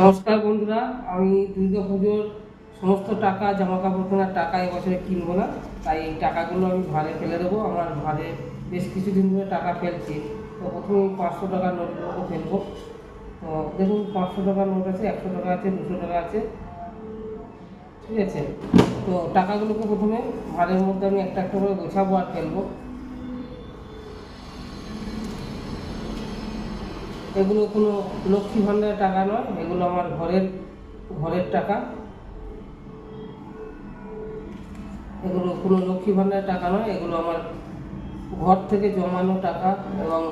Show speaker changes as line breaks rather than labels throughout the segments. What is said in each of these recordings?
নমস্কার বন্ধুরা, আমি দুর্গা পুজোর সমস্ত টাকা জামা কাপড় কেনার টাকা এবছরে কিনবো না, তাই এই টাকাগুলো আমি ভাড়ে ফেলে দেবো। আমার ভাড়ে বেশ কিছুদিন ধরে টাকা ফেলছি, তো প্রথমে পাঁচশো টাকার নোটগুলোকে ফেলব। তো দেখুন, পাঁচশো টাকার নোট আছে, একশো টাকা আছে, দুশো টাকা আছে, ঠিক আছে? তো টাকাগুলোকে প্রথমে ভাড়ের মধ্যে আমি একটা একটা করে গোছাবো আর ফেলব। এগুলো কোনো লক্ষ্মী ভাণ্ডারের টাকা নয়, এগুলো আমার ঘরের ঘরের টাকা। এগুলো কোনো লক্ষ্মী ভাণ্ডারের টাকা নয়, এগুলো আমার ঘর থেকে জমানো টাকা এবং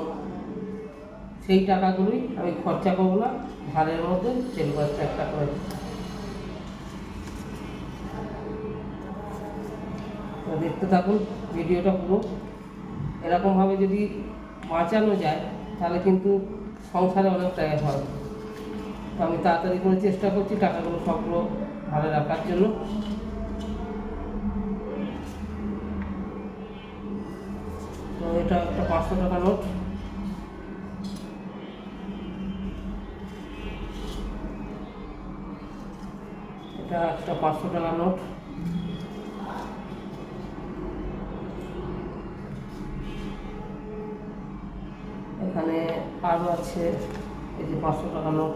সেই টাকাগুলোই আমি খরচা করব না ভাড়ের মধ্যে চেলবো একটা একটা করে। দেখতে থাকুন, ভিডিওটা পুরো। এরকমভাবে যদি বাঁচানো যায় তাহলে কিন্তু সংসারে অনেকটা এ হয়। তো আমি তাড়াতাড়ি করে চেষ্টা করছি, টাকাগুলো সবগুলো ভালো রাখার জন্য। তো এটা একটা পাঁচশো টাকা নোট। এটা একটা পাঁচশো টাকা নোট। এখানে আরও আছে, এই যে পাঁচশো টাকা নোট।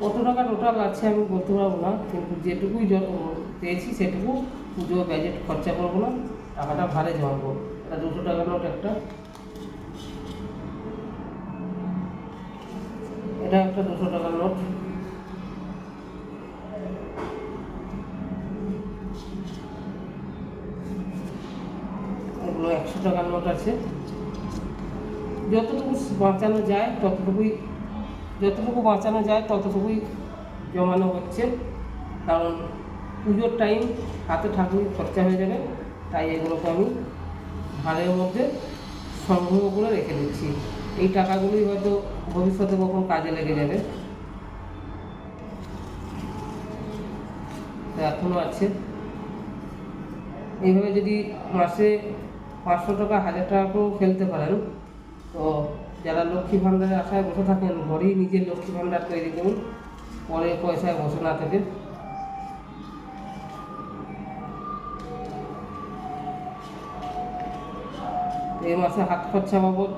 কত টাকা টোটাল আছে আমি বলতে পারব না, কিন্তু যেটুকুই পেয়েছি সেটুকু পুজো ব্যাজেট খরচা করব না, টাকাটা ভাড়ে জমাবো এটা দুশো টাকা নোট একটা। এটা একটা দুশো টাকার নোট। এগুলো একশো টাকার নোট আছে। যতটুকু বাঁচানো যায়, ততটুকুই, যতটুকু বাঁচানো যায়, ততটুকুই জমানো হচ্ছে। কারণ পুজোর টাইম হাতে ঠাকুর খরচা হয়ে যাবে, তাই এগুলোকে আমি ভাড়ের মধ্যে সংগ্রহ করে রেখে দিচ্ছি। এই টাকাগুলোই হয়তো ভবিষ্যতে কখন কাজে লেগে যাবে। এখনও আছে। এইভাবে যদি মাসে পাঁচশো টাকা, হাজার টাকা করেও ফেলতে পারেন তো যারা লক্ষ্মী ভাণ্ডারের আশায় বসে থাকেন, ঘরেই নিজের লক্ষ্মী ভাণ্ডার তৈরি করুন, পরে পয়সায় বসে না থেকে এই মাসে হাত খরচা বাবদ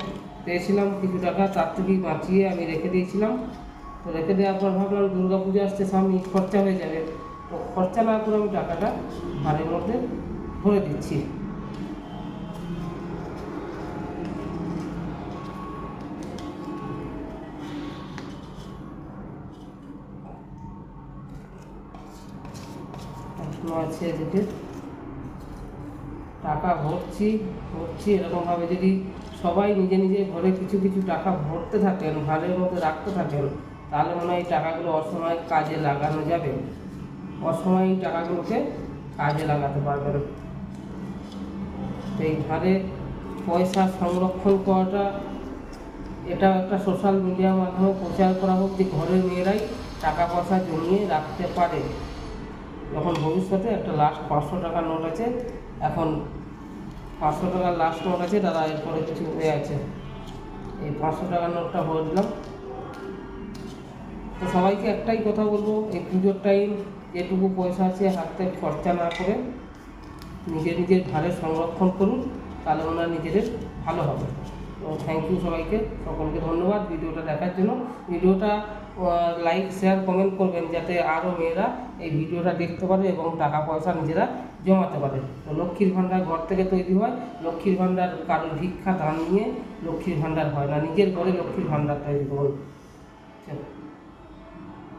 পেয়েছিলাম কিছু টাকা, তার থেকেই বাঁচিয়ে আমি রেখে দিয়েছিলাম। তো রেখে দেওয়ার পর ভাবলাম দুর্গা পুজো আসছে সামনে খরচা হয়ে যাবে। তো খরচা না করে আমি টাকাটা ভাড়ের মধ্যে ভরে দিচ্ছি। আছে টাকা ভরছি ভরছি, এরকমভাবে যদি সবাই নিজে নিজে ঘরে কিছু কিছু টাকা ভরতে থাকেন, ভালের মধ্যে রাখতে থাকেন, তাহলে মনে হয় এই টাকাগুলো অসময় কাজে লাগানো যাবে। অসময় এই টাকাগুলোকে কাজে লাগাতে পারবেন। এই ঘরে পয়সা সংরক্ষণ করাটা, এটা একটা সোশ্যাল মিডিয়ার মাধ্যমে প্রচার করা হোক যে ঘরের মেয়েরাই টাকা পয়সা জমিয়ে রাখতে পারে। যখন ভবিষ্যতে একটা লাস্ট পাঁচশো টাকার নোট আছে। এখন পাঁচশো টাকার লাস্ট নোট আছে দাদা এরপরে কিছু হয়ে আছে। এই পাঁচশো টাকার নোটটা ভরে দিলাম। তো সবাইকে একটাই কথা বলব, এই পুজোর টাইম যেটুকু পয়সা আছে, হাতে খরচা না করে নিজের নিজের ঘরে সংরক্ষণ করুন, তাহলে ওনার নিজেদের ভালো হবে। তো থ্যাংক ইউ সবাইকে, সকলকে ধন্যবাদ। ভিডিওটা দেখার জন্য। ভিডিওটা লাইক শেয়ার কমেন্ট করবেন যাতে আরও মেয়েরা এই ভিডিওটা দেখতে পারে এবং টাকা পয়সা নিজেরা জমাতে পারে। তো লক্ষ্মীর ভাণ্ডার ঘর থেকে তৈরি হয়। লক্ষ্মীর ভাণ্ডার কারোর ভিক্ষা, দান নিয়ে লক্ষ্মীর ভাণ্ডার হয় না। নিজের ঘরে লক্ষ্মীর ভাণ্ডার তৈরি করুন।